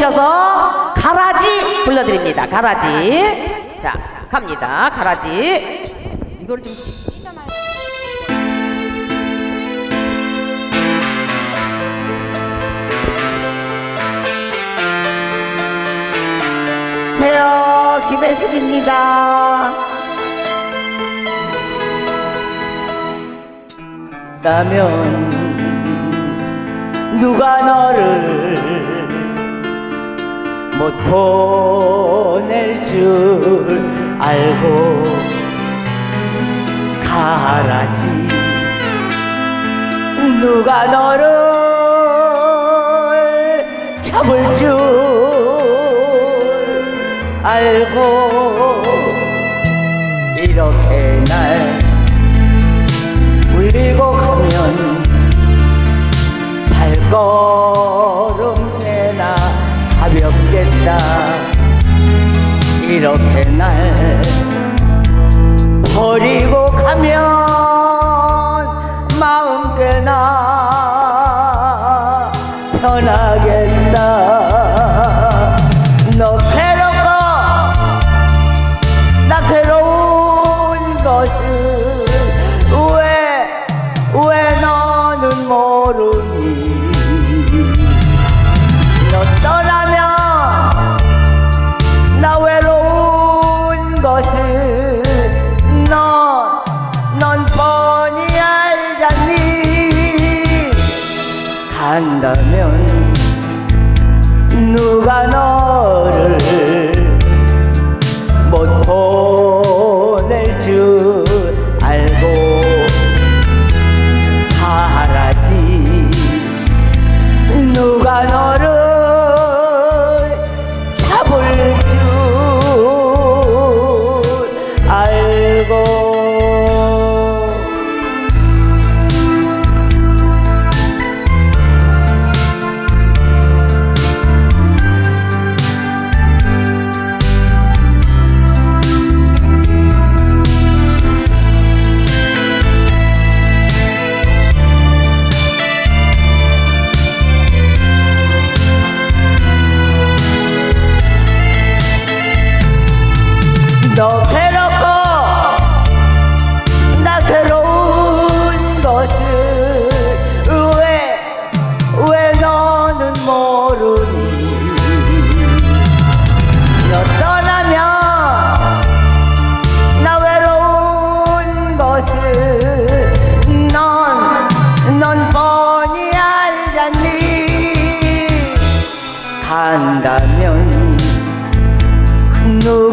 오셔서 가라지 불러드립니다. 가라지. 자, 갑니다. 가라지. 이걸 좀 찢어놔요. 안녕하세요 김혜숙입니다 라면 누가 너를 못 보낼 줄 알고 가라지. 누가 너를 잡을 줄 알고 이렇게 날 울리고 가볍겠다 이렇게 날 버리고 가면 마음 꽤나 편하겠다. 너 괴롭고 나 괴로운 것은 간다면 누가 너를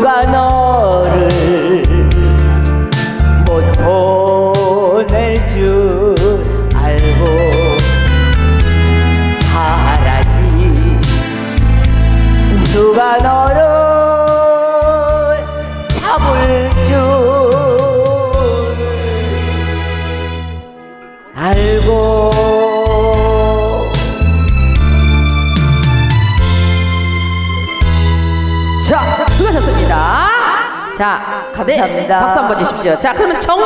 누가 자. 자, 감사합니다. 네, 박수 한번 주십시오. 자, 그러면 정